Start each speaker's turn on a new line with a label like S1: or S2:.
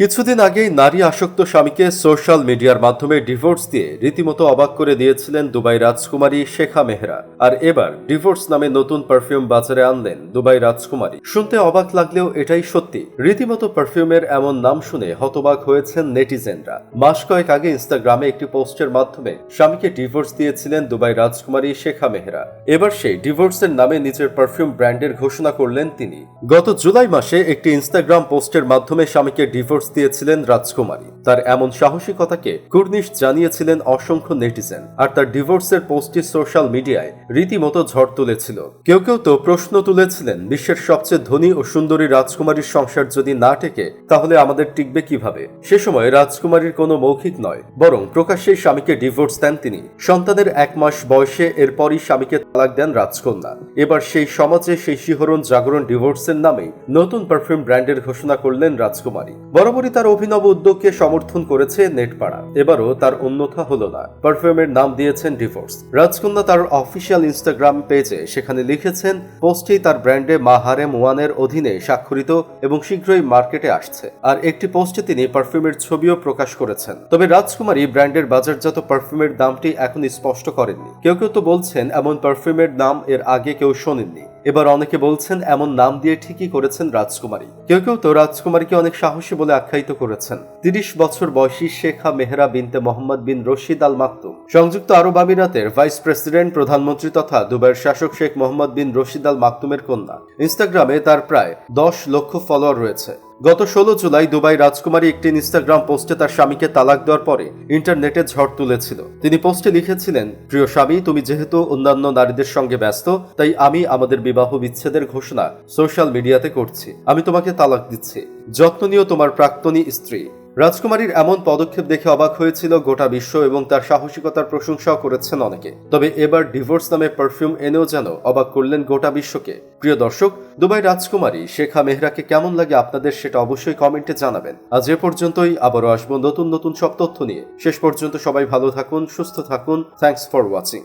S1: কিছুদিন আগেই নারী আসক্ত স্বামীকে সোশ্যাল মিডিয়ার মাধ্যমে ডিভোর্স দিয়ে রীতিমতো অবাক করে দিয়েছিলেন দুবাই রাজকুমারী শেখা মেহরা। আর এবার ডিভোর্স নামে নতুন পারফিউম বাজারে আনলেন দুবাই রাজকুমারী। শুনতে অবাক লাগলেও এটাই সত্যি। রীতিমতো পারফিউমের এমন নাম শুনে হতবাক হয়েছেন নেটিজেনরা। মাস কয়েক আগে ইনস্টাগ্রামে একটি পোস্টের মাধ্যমে স্বামীকে ডিভোর্স দিয়েছিলেন দুবাই রাজকুমারী শেখা মেহরা। এবার সেই ডিভোর্সের নামে নিজের পারফিউম ব্র্যান্ডের ঘোষণা করলেন তিনি। গত জুলাই মাসে একটি ইনস্টাগ্রাম পোস্টের মাধ্যমে স্বামীকে ডিভোর্স দিয়েছিলেন রাজকুমারী। তার এমন সাহসিকতাকে কুর্নিশ জানিয়েছিলেন অসংখ্য নেটিজেন, আর তার ডিভোর্সের পোস্টটি সোশ্যাল মিডিয়ায় রীতিমতো ঝড় তুলেছিল। কেউ কেউ তো প্রশ্ন তুলেছিলেন, বিশ্বের সবচেয়ে ধনী ও সুন্দরী রাজকুমারীর সংসার যদি না টেকে, তাহলে আমাদের টিকবে কীভাবে? সে সময় রাজকুমারীর কোনো মৌখিক নয়, বরং প্রকাশ্যেই স্বামীকে ডিভোর্স দেন তিনি। সন্তানের এক মাস বয়সে এরপরই স্বামীকে তালাক দেন রাজকন্যা। এবার সেই সমাজে সেই শিহরণ জাগরণ ডিভোর্সের নামে নতুন পারফিউম ব্র্যান্ডের ঘোষণা করলেন রাজকুমারী। বরাবরই তার অভিনব উদ্যোগকে সমর্থন করেছে নেটপাড়া। এবারও তার অন্যথা হলো না। পারফিউমের নাম দিয়েছেন ডিভোর্স। রাজকন্যা তার অফিসিয়াল ইনস্টাগ্রাম পেজে সেখানে লিখেছেন, পোস্টেই তার ব্র্যান্ডে মাহারেম ওয়ানের অধীনে স্বাক্ষরিত এবং শীঘ্রই মার্কেটে আসছে। আর একটি পোস্টে তিনি পারফিউমের ছবিও প্রকাশ করেছেন। তবে রাজকুমারী ব্র্যান্ডের বাজারজাত পারফিউমের দামটি এখন স্পষ্ট করেননি। কেউ কেউ তো বলছেন, এমন পারফিউমের নাম এর আগে কেউ শোনেননি। এবার অনেকে বলছেন, এমন নাম দিয়ে ঠিকই করেছেন রাজকুমারী। কেউ কেউ তো রাজকুমারীকে অনেক সাহসী বলে আখ্যায়িত করেছেন। তিরিশ বছর বয়সী শেখা মেহরা বিনতে মোহাম্মদ বিন রশিদ আল মাকতুম। সংযুক্ত আরব আমিরাতের ভাইস প্রেসিডেন্ট, প্রধানমন্ত্রী তথা দুবাইয়ের শাসক শেখ মোহাম্মদ বিন রশিদ আল মাকতুমের কন্যা। ইনস্টাগ্রামে তার প্রায় দশ লক্ষ ফলোয়ার রয়েছে। গত ষোলো জুলাই দুবাই রাজকুমারী একটি ইনস্টাগ্রাম পোস্টে তার স্বামীকে তালাক দেওয়ার পরে ইন্টারনেটে ঝড় তুলেছিল। তিনি পোস্টে লিখেছিলেন, প্রিয় স্বামী, তুমি যেহেতু অন্যান্য নারীদের সঙ্গে ব্যস্ত, তাই আমি আমাদের বিবাহ বিচ্ছেদের ঘোষণা সোশ্যাল মিডিয়াতে করছি। আমি তোমাকে তালাক দিচ্ছি। যত্ন নিও তোমার প্রাক্তনী স্ত্রী। রাজকুমারীর এমন পদক্ষেপ দেখে অবাক হয়েছিল গোটা বিশ্ব এবং তার সাহসিকতার প্রশংসাও করেছেন অনেকে। তবে এবার ডিভোর্স নামে পারফিউম এনেও যেন অবাক করলেন গোটা বিশ্বকে। প্রিয় দর্শক, দুবাই রাজকুমারী শেখা মেহরাকে কেমন লাগে আপনাদের সেটা অবশ্যই কমেন্টে জানাবেন। আজ এ পর্যন্তই, আবারও আসব নতুন নতুন সব তথ্য নিয়ে। শেষ পর্যন্ত সবাই ভালো থাকুন, সুস্থ থাকুন। Thanks for watching